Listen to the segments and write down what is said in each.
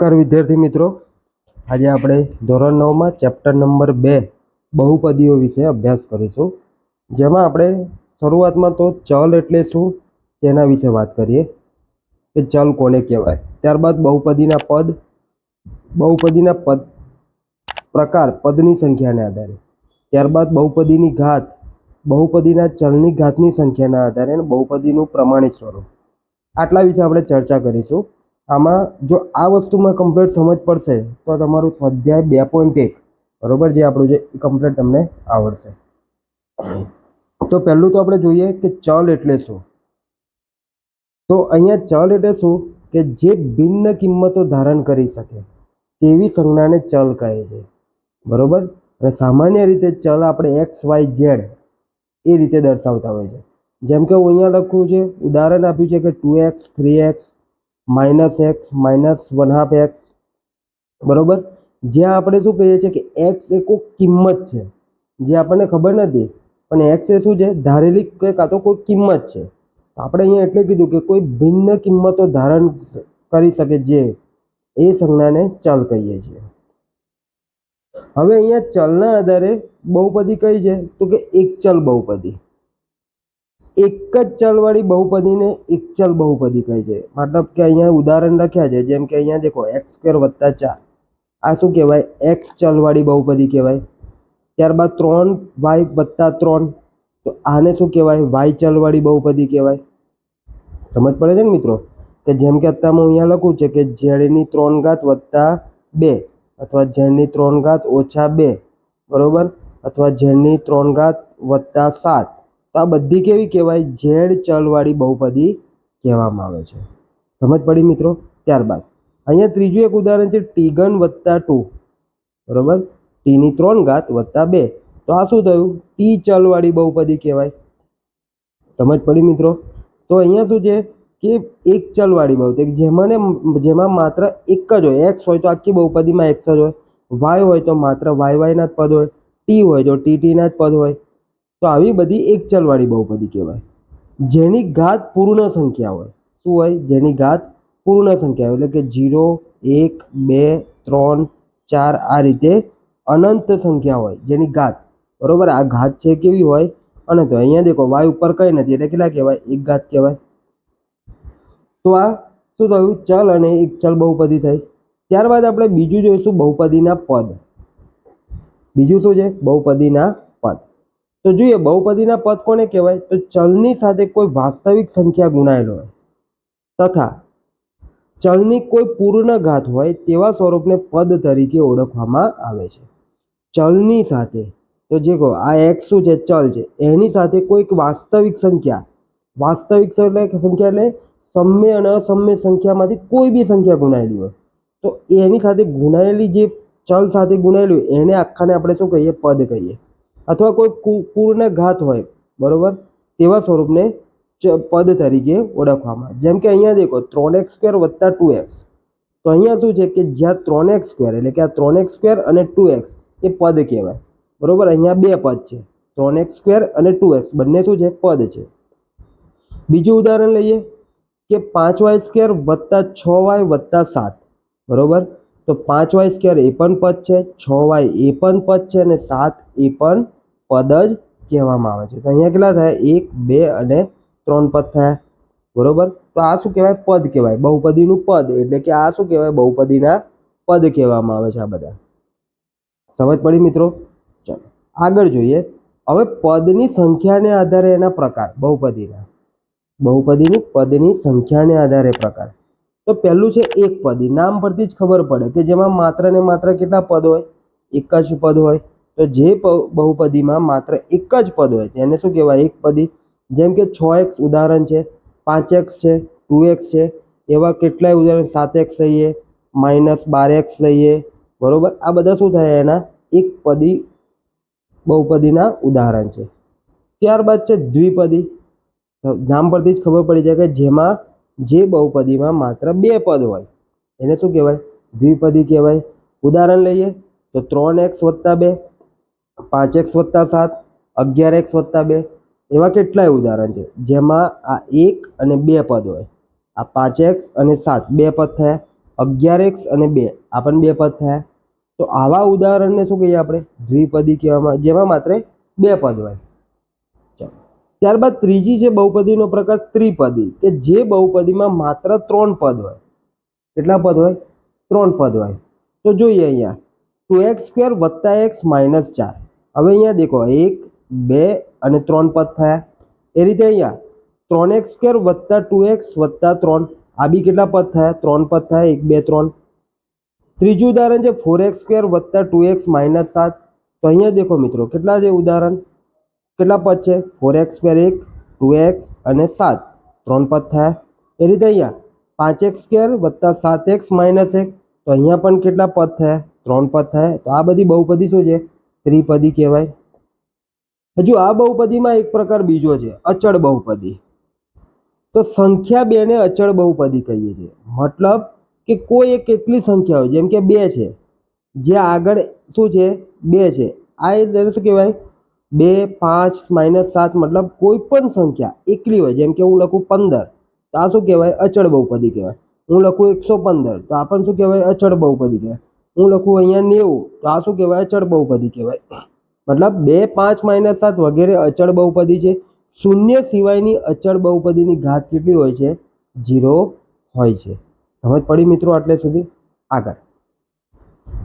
નમસ્કાર વિદ્યાર્થી મિત્રો. આજે આપણે ધોરણ નવમાં ચેપ્ટર નંબર બે બહુપદીઓ વિશે અભ્યાસ કરીશું. જેમાં આપણે શરૂઆતમાં તો ચલ એટલે શું તેના વિશે વાત કરીએ. કે ચલ કોને કહેવાય? ત્યારબાદ બહુપદીના પદ. બહુપદીના પદ પ્રકાર પદની સંખ્યાને આધારે. ત્યારબાદ બહુપદીની ઘાત. બહુપદીના ચલની ઘાતની સંખ્યાના આધારે અને બહુપદીનું પ્રમાણિત સ્વરૂપ. આટલા વિશે આપણે ચર્ચા કરીશું. આમાં જો આ વસ્તુમાં કમ્પ્લીટ સમજ પડશે, તો તમારું સ્વાધ્યાય બે પોઈન્ટ એક, બરાબર, જે આપણું છે એ કમ્પ્લીટ તમને આવડશે. તો પહેલું તો આપણે જોઈએ કે ચલ એટલે શું? તો અહીંયા ચલ એટલે શું? કે જે ભિન્ન કિંમતો ધારણ કરી શકે, તેવી સંજ્ઞાને ચલ કહે છે. બરાબર? અને સામાન્ય રીતે ચલ આપણે એક્સ, વાય, ઝેડ એ રીતે દર્શાવતા હોય છે. જેમ કે હું અહીંયા લખ્યું છે, ઉદાહરણ આપ્યું છે કે two x, three x minus x, minus one half x. બરોબર? જ્યાં આપણે શું કહીએ છીએ કે એક્સ એ કોઈ કિંમત છે, જે આપણને ખબર નથી. પણ એક્સ એ શું છે? ધારેલી કે કાં તો કોઈ કિંમત છે. આપણે અહીંયા એટલે કીધું કે કોઈ ભિન્ન કિંમતો ધારણ કરી શકે જે એ સંજ્ઞાને ચલ કહીએ છીએ. હવે અહીંયા ચલના આધારે બહુપદી કઈ છે? તો કે એક ચલ બહુપદી. એક જ ચલવાળી બહુપદીને એક ચલ બહુપદી કહે છે. મતલબ કે અહીંયા ઉદાહરણ લખ્યા છે, જેમ કે અહીંયા દેખો એક્સ સ્ક્વેર વત્તા ચાર. આ શું કહેવાય? એક્સ ચલવાળી બહુપદી કહેવાય. ત્યારબાદ ત્રણ વાય વત્તા ત્રણ. તો આને શું કહેવાય? વાય ચલવાળી બહુપદી કહેવાય. સમજ પડે છે ને મિત્રો? કે જેમ કે અત્યારમાં હું અહીંયા લખું છે કે ઝેડની ત્રણ ઘાત વત્તા બે અથવા ઝેડની ત્રણ ઘાત ઓછા બે. બરોબર? અથવા ઝેડની ત્રણ ઘાત વત્તા સાત. તો આ બધી કેવી કહેવાય? ઝેડ ચલવાળી બહુપદી કહેવામાં આવે છે. સમજ પડી મિત્રો? ત્યારબાદ, અહીંયા ત્રીજું એક ઉદાહરણ છે ટીગન વત્તા ટુ. બરોબર? ટીની ત્રણ ઘાત વત્તા બે. તો આ શું થયું? ટી ચલવાળી બહુપદી કહેવાય. સમજ પડી મિત્રો? તો અહીંયા શું છે કે એક ચલવાળી બહુપદી જેમાં જેમાં માત્ર એક જ હોય. એક્સ હોય તો આખી બહુપદીમાં એક્સ જ હોય. વાય હોય તો માત્ર વાય વાયના જ પદ હોય. ટી હોય તો ટી ટીના જ પદ હોય. તો આવી બધી એક ચલવાળી બહુપદી કહેવાય. જેની ઘાત પૂર્ણ સંખ્યા હોય. શું હોય? જેની ઘાત પૂર્ણ સંખ્યા હોય. એટલે કે જીરો, એક, બે, ત્રણ, ચાર આ રીતે અનંત સંખ્યા હોય જેની ઘાત. બરોબર? આ ઘાત છે કેવી હોય? અને તો અહીંયા દેખો વાય ઉપર કંઈ નથી. એટલે કેટલા કહેવાય? એક ઘાત કહેવાય. તો આ શું થયું? ચલ અને એક ચલ બહુપદી થઈ. ત્યારબાદ આપણે બીજું જોઈશું બહુપદીના પદ. બીજું શું છે? બહુપદીના પદ. તો જોઈએ, બહુપદીના પદ કોને કહેવાય? તો ચલની સાથે કોઈ વાસ્તવિક સંખ્યા ગુણાયેલો હોય. તથા ચલની કોઈ પૂર્ણ ઘાત હોય તેવા સ્વરૂપને પદ તરીકે ઓળખવામાં આવે છે. ચલની સાથે, તો જે કહો, આ એક્સ શું છે? ચલ છે. એની સાથે કોઈક વાસ્તવિક સંખ્યા વાસ્તવિક સંખ્યા એટલે સમ્ય અને અસમ્ય સંખ્યામાંથી કોઈ બી સંખ્યા ગુણાયેલી હોય. તો એની સાથે ગુણાયેલી જે ચલ સાથે ગુણાયેલી હોય, એને આખાને આપણે શું કહીએ? પદ કહીએ. અથવા કોઈ પૂર્ણ ઘાત હોય, બરાબર? તેવા સ્વરૂપને પદ તરીકે ઓળખવામાં જેમ કે અહીંયા દેખો, ત્રણ એક્સ સ્ક્વેર વત્તા ટુ એક્સ. તો અહીંયા શું છે કે જ્યાં ત્રણ એક્સ સ્ક્વેર, એટલે કે આ ત્રણ એક્સ સ્ક્વેર અને ટુ એક્સ, એ પદ કહેવાય. બરાબર? અહીંયા બે પદ છે. ત્રણ એક્સ સ્ક્વેર અને ટુ એક્સ, બંને શું છે? પદ છે. બીજું ઉદાહરણ લઈએ કે પાંચ વાય સ્ક્વેર વત્તા છ વાય વત્તા સાત. બરાબર? તો પાંચ વાય સ્ક્વેર એ પણ પદ છે, છ વાય એ પણ પદ છે અને સાત એ પણ પદ જ કહેવામાં આવે છે. તો અહીંયા કેટલા થાય? એક, બે અને ત્રણ પદ થયા. બરોબર? તો આ શું કહેવાય? પદ કહેવાય. બહુપદીનું પદ. એટલે કે આ શું કહેવાય? બહુપદીના પદ કહેવામાં આવે છે આ બધા. સમજ પડી મિત્રો? ચલો. આગળ જોઈએ. હવે પદની સંખ્યાને આધારે એના પ્રકાર. બહુપદીના. બહુપદીની પદની સંખ્યાને આધારે પ્રકાર. તો પહેલું છે એક પદી. નામ પરથી જ ખબર પડે કે જેમાં માત્ર ને માત્ર કેટલા પદ હોય? એક જ પદ હોય. તો જે બહુપદીમાં માત્ર એક જ પદ હોય, તેને શું કહેવાય? એક પદી. જેમ કે છ એક્સ ઉદાહરણ છે, પાંચ એક્સ છે, ટુ એક્સ છે, એવા કેટલાય ઉદાહરણ સાત એક્સ લઈએ, માઇનસ બાર એક્સ લઈએ, બરોબર? આ બધા શું થાય? એના એક પદી, બહુપદીના ઉદાહરણ છે. ત્યારબાદ છે દ્વિપદી. નામ પરથી જ ખબર પડી જાય કે જેમાં જે બહુપદીમાં માત્ર બે પદ હોય, એને શું કહેવાય? દ્વિપદી કહેવાય. ઉદાહરણ લઈએ, તો ત્રણ એક્સ વત્તા બે પાંચ એક્સ વત્તા સાત અગિયાર એક્સ વત્તા બે, એવા કેટલાય ઉદાહરણ છે. જેમાં આ એક અને બે પદ હોય. આ પાંચ એક્સ અને સાત બે પદ થયા અગિયાર એક્સ અને બે, આ પણ બે પદ થયા. તો આવા ઉદાહરણને શું કહીએ આપણે? દ્વિપદી કહેવામાં, જેમાં માત્ર બે પદ હોય. ચાલો. ત્યારબાદ ત્રીજી છે બહુપદીનો પ્રકાર ત્રિપદી, કે જે બહુપદીમાં માત્ર ત્રણ પદ હોય. કેટલા પદ હોય? ત્રણ પદ હોય. તો જોઈએ અહીંયા. ટુ એક્સ સ્ક્વેર વત્તા એક્સ માઇનસ ચાર. હવે અહીંયા દેખો, એક, બે અને ત્રણ પદ થયા. એ રીતે અહીંયા ત્રણ એક્સ સ્ક્વેર વત્તા ટુ એક્સ વત્તા ત્રણ. આ બી કેટલા પદ થયા? ત્રણ પદ થયા, એક, બે, ત્રણ. ત્રીજું ઉદાહરણ છે ફોર એક્સ સ્ક્વેર વત્તા ટુ એક્સ માઇનસ સાત. તો અહીંયા દેખો મિત્રો, કેટલા છે ઉદાહરણ? કેટલા પદ છે? ફોર એક્સ સ્ક્વેર એક, ટુ એક્સ અને સાત. ત્રણ પદ થયા. એ રીતે અહીંયા પાંચ એક્સ સ્ક્વેર વત્તા સાત એક્સ માઇનસ એક. તો અહીંયા પણ કેટલા પદ થયા? ત્રણ પદ થયા. તો આ બધી બહુપદી શું છે? ત્રિપદી કહેવાય. હજુ આ બહુપદીમાં એક પ્રકાર બીજો છે, અચળ બહુપદી. તો સંખ્યા બેને અચળ બહુપદી કહીએ છીએ. મતલબ કે કોઈ એક કેટલી સંખ્યા હોય, જેમ કે બે છે. જે આગળ શું છે? બે છે. આ એટલે શું કહેવાય? બે, પાંચ માઇનસ સાત, મતલબ કોઈ પણ સંખ્યા એકલી હોય, જેમ કે હું લખું પંદર, તો આ શું કહેવાય? અચળ બહુપદી કહેવાય. હું લખું એકસો પંદર, તો આ પણ શું કહેવાય? અચળ બહુપદી કહેવાય. હું લખું અહીંયા નેવું, તો આ શું કહેવાય? અચળ બહુપદી કહેવાય. મતલબ બે પાંચ માઇનસ સાત વગેરે અચળ બહુપદી છે. શૂન્ય સિવાયની અચળ બહુપદીની ઘાત કેટલી હોય છે? જીરો હોય છે. સમજ પડી મિત્રો આટલે સુધી? આગળ.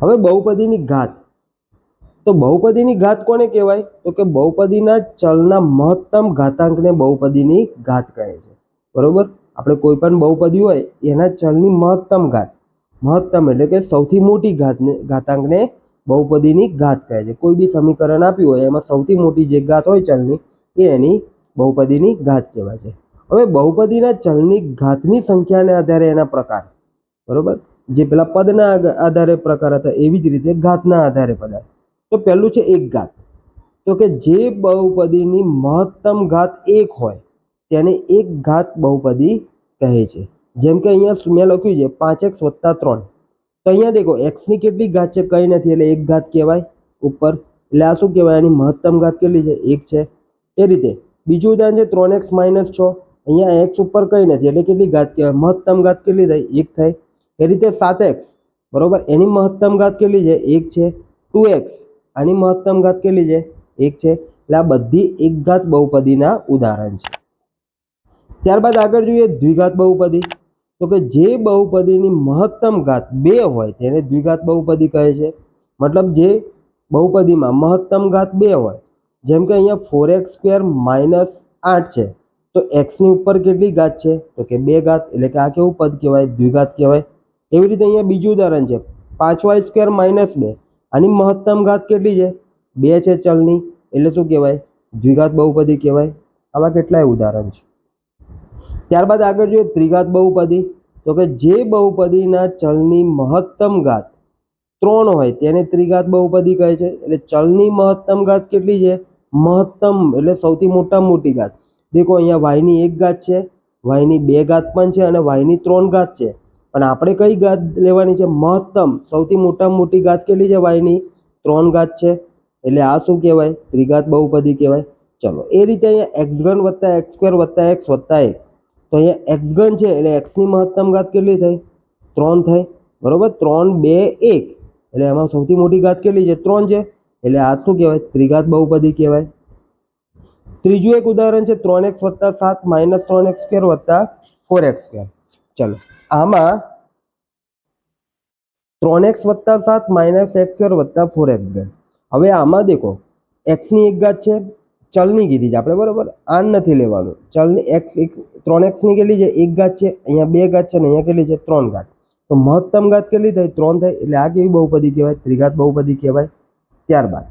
હવે બહુપદીની ઘાત. તો બહુપદીની ઘાત કોને કહેવાય? તો કે બહુપદીના ચલના મહત્તમ ઘાતાંકને બહુપદીની ઘાત કહે છે. બરોબર? આપણે કોઈ પણ બહુપદી હોય, એના ચલની મહત્તમ ઘાત. મહત્તમ એટલે કે સૌથી મોટી ઘાતને, ઘાતાંકને બહુપદીની ઘાત કહે છે. કોઈ બી સમીકરણ આપ્યું હોય, એમાં સૌથી મોટી જે ઘાત હોય ચલની, એ એની બહુપદીની ઘાત કહેવાય છે. હવે બહુપદીના ચલની ઘાતની સંખ્યાને આધારે એના પ્રકાર. બરોબર? જે પેલા પદના આધારે પ્રકાર હતા, એવી જ રીતે ઘાતના આધારે પદાર્થ. તો પહેલું છે એક ઘાત. તો કે જે બહુપદીની મહત્તમ ઘાત એક હોય, તેને એક ઘાત બહુપદી કહે છે. જેમ કે અહીંયા મેં લખ્યું છે પાંચ એક્સ વત્તા ત્રણ. તો અહીંયા દેખો એક્સની કેટલી ઘાત છે કંઈ નથી, એટલે એક ઘાત કહેવાય ઉપર. એટલે આ શું કહેવાય? એની મહત્તમ ઘાત કેટલી છે? એક છે. એ રીતે, બીજું ઉદાહરણ છે ત્રણ એક્સ માઇનસ છ. અહીંયા એક્સ ઉપર કંઈ નથી, એટલે કેટલી ઘાત કહેવાય? મહત્તમ ઘાત કેટલી થાય? એક થાય. એ રીતે સાત એક્સ, બરોબર? એની મહત્તમ ઘાત કેટલી છે? એક છે. ટુ એક્સ, આની મહત્તમ ઘાત કેટલી છે? એક છે. એટલે આ બધી એક ઘાત બહુપદીના ઉદાહરણ છે. ત્યારબાદ આગળ જોઈએ દ્વિઘાત બહુપદી. તો કે જે બહુપદીની મહત્તમ ઘાત બે હોય, તેને દ્વિઘાત બહુપદી કહે છે. મતલબ જે બહુપદીમાં મહત્તમ ઘાત બે હોય, જેમ કે અહીંયા ફોર એક્સ સ્ક્વેર માઇનસ આઠ છે, તો એક્સની ઉપર કેટલી ઘાત છે? તો કે બે ઘાત, એટલે કે આ કેવું પદ કહેવાય? દ્વિઘાત કહેવાય. એવી રીતે અહીંયા બીજું ઉદાહરણ છે. પાંચ વાય સ્ક્વેર માઇનસ બે, આની મહત્તમ ઘાત કેટલી છે? બે છે ચલની, એટલે શું કહેવાય? દ્વિઘાત બહુપદી કહેવાય. આવા કેટલાય ઉદાહરણ છે. ત્યારબાદ આગળ જોઈએ ત્રિઘાત બહુપદી. તો કે જે બહુપદીના ચલની મહત્તમ ઘાત ત્રણ હોય તેને ત્રિઘાત બહુપદી કહે છે. એટલે ચલની મહત્તમ ઘાત કેટલી છે? મહત્તમ એટલે સૌથી મોટા મોટી ઘાત. દેખો, અહીંયા વાયની એક ઘાત છે, વાયની બે ઘાત પણ છે અને વાયની ત્રણ ઘાત છે. પણ આપણે કઈ ઘાત લેવાની છે? મહત્તમ. સૌથી મોટા મોટી ઘાત કેટલી છે વાયની? ત્રણ ઘાત છે. એટલે આ શું કહેવાય? ત્રિઘાત બહુપદી કહેવાય. ચલો, એ રીતે અહીંયા એક્સ ઘન વત્તા એક્સ સ્ક્વેર વત્તા એક્સ વત્તા એક. તો અહીંયા એક્સ ઘન છે એટલે એક્સની મહત્તમ ઘાત કેટલી થઈ? ત્રણ થઈ. બરોબર? ત્રણ, બે, એક. એટલે એમાં સૌથી મોટી ઘાત કેટલી છે? ત્રણ છે. એટલે આ શું કહેવાય? ત્રિઘાત બહુપદી કહેવાય. ત્રીજું એક ઉદાહરણ છે, ત્રણ એક્સ વત્તા સાત માઇનસ ત્રણ એક્સ સ્ક્વેર વત્તા ફોર એક્સ સ્ક્વેર. ચલો. આમાં ત્રણ એક્સ વત્તા સાત માઇનસ એક્સ સ્ક્વેર વત્તા ફોર એક્સ સ્ક્વેર હવે આમાં દેખો એક્સની એક ઘાત છે ચલની કીધી છે આપણે, બરાબર? આન નથી લેવાનું. ચલની એક્સ, એક, ત્રણ એક્સની કેટલી છે? એક ઘાત છે, અહીંયા બે ઘાત છે ને અહીંયા કેટલી છે? ત્રણ ઘાત. તો મહત્તમ ઘાત કેટલી થાય ત્રણ થાય એટલે આ કેવી બહુપદી કહેવાય? ત્રિઘાત બહુપદી કહેવાય. ત્યારબાદ,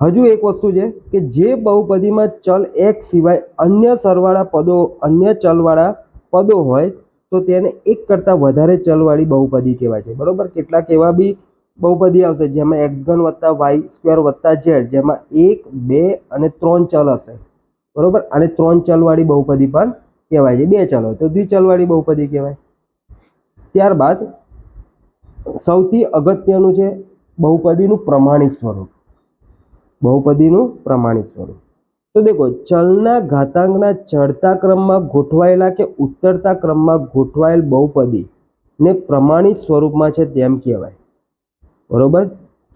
હજુ એક વસ્તુ છે કે જે બહુપદીમાં ચલ એક સિવાય અન્ય સરવાળા પદો, અન્ય ચલવાળા પદો હોય, તો તેને એક કરતાં વધારે ચલવાળી બહુપદી કહેવાય છે. બરાબર? કેટલાક એવા બી બહુપદી આવશે, જેમાં એક્સ ઘન વત્તા વાય સ્ક્વેર વત્તા ઝેડ જેમાં એક, બે અને ત્રણ ચલ હશે. બરોબર? અને ત્રણ ચલવાળી બહુપદી પણ કહેવાય છે. બે ચલ. હોય તો દ્વિચલવાળી બહુપદી કહેવાય. ત્યારબાદ સૌથી અગત્યનું છે બહુપદીનું પ્રમાણિત સ્વરૂપ. બહુપદીનું પ્રમાણિત સ્વરૂપ. તો દેખો, ચલના ઘાતાંકના ચડતા ક્રમમાં ગોઠવાયેલા કે ઉતરતા ક્રમમાં ગોઠવાયેલ બહુપદી ને પ્રમાણિત સ્વરૂપમાં છે તેમ કહેવાય. બરોબર?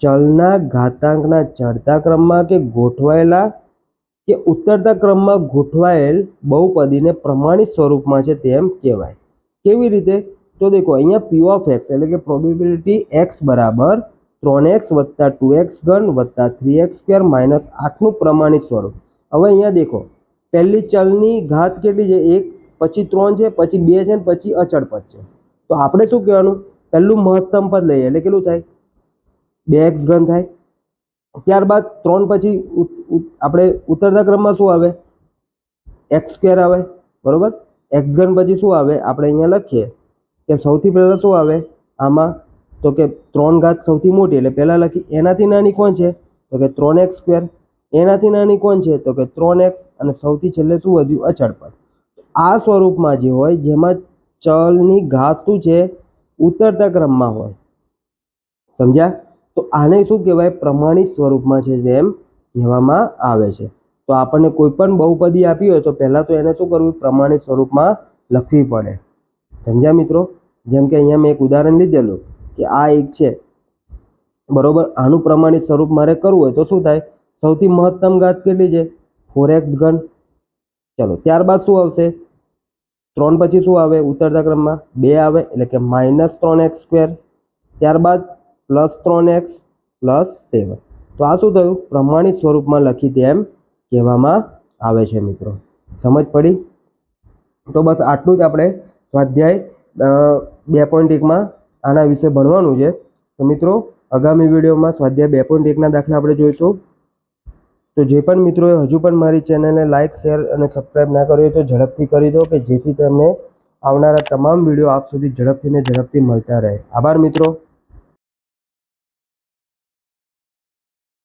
ચલના ઘાતાંકના ચડતા ક્રમમાં કે ગોઠવાયેલા કે ઉતરતા ક્રમમાં ગોઠવાયેલ બહુપદીને પ્રમાણિત સ્વરૂપમાં છે તેમ કહેવાય. કેવી રીતે? તો દેખો, અહીંયા પી ઓફ એક્સ એટલે કે પ્રોબેબિલિટી એક્સ બરાબર ત્રણ એક્સ વત્તા ટુ એક્સ ઘન વત્તા થ્રી એક્સ સ્ક્વેર માઇનસ આઠનું પ્રમાણિત સ્વરૂપ. હવે અહીંયા દેખો, પહેલી ચલની ઘાત કેટલી છે? એક, પછી ત્રણ છે, પછી બે છે ને પછી અચળ પદ છે. તો આપણે શું કહેવાનું? પહેલું મહત્તમ પદ લઈએ. એટલે કેટલું થાય? બે એક્સ ઘન થાય. ત્યારબાદ ત્રણ પછી આપણે ઉતરતા ક્રમમાં શું આવે? એક્સ સ્ક્વેર આવે, બરોબર? એક્સ ઘન પછી શું આવે? આપણે અહીંયા લખીએ કે સૌથી પહેલાં શું આવે? આમાં, તો કે ત્રણ ઘાત સૌથી મોટી, એટલે પહેલાં લખી, એનાથી નાની કોણ છે? તો કે ત્રણ એક્સ સ્ક્વેર એનાથી નાની કોણ છે? તો કે ત્રણ એક્સ અને સૌથી છેલ્લે શું વધ્યું? અચળ પદ. આ સ્વરૂપમાં જે હોય, જેમાં ચલની ઘાત શું છે, ઉતરતા ક્રમમાં હોય. સમજ્યા? તો આને શું કહેવાય? પ્રમાણિત સ્વરૂપમાં છે જેમ કહેવામાં આવે છે. તો આપણને કોઈ પણ બહુપદી આપી હોય તો પહેલાં તો એને શું કરવું? પ્રમાણિત સ્વરૂપમાં લખવી પડે. સમજ્યા મિત્રો? જેમ કે અહીંયા મેં એક ઉદાહરણ લીધેલું કે આ એક છે. બરોબર? આનું પ્રમાણિત સ્વરૂપ મારે કરવું હોય તો શું થાય? સૌથી મહત્તમ ઘાત કેટલી છે? ફોર એક્સ ઘન. ચલો, ત્યારબાદ શું આવશે? ત્રણ પછી શું આવે? ઉતરતા ક્રમમાં બે આવે, એટલે કે માઇનસ ત્રણ એક્સ સ્ક્વેર ત્યારબાદ પ્લસ ત્રણ એક્સ પ્લસ સેવન. તો આ શું થયું? પ્રમાણિત સ્વરૂપમાં લખી તેમ કહેવામાં આવે છે મિત્રો. સમજ પડી? તો બસ આટલું જ આપણે સ્વાધ્યાય બે પોઈન્ટ એકમાં આના વિશે ભણવાનું છે. તો મિત્રો, આગામી વિડીયોમાં સ્વાધ્યાય બે પોઈન્ટ એકના દાખલા આપણે જોઈશું. તો જે પણ મિત્રોએ હજુ પણ મારી ચેનલને લાઇક શેર અને સબસ્ક્રાઇબ ના કરી હોય તો ઝડપથી કરી દો કે જેથી તમને આવનારા તમામ વીડિયો આપ સુધી ઝડપથી ને ઝડપથી મળતા રહે. આભાર મિત્રો.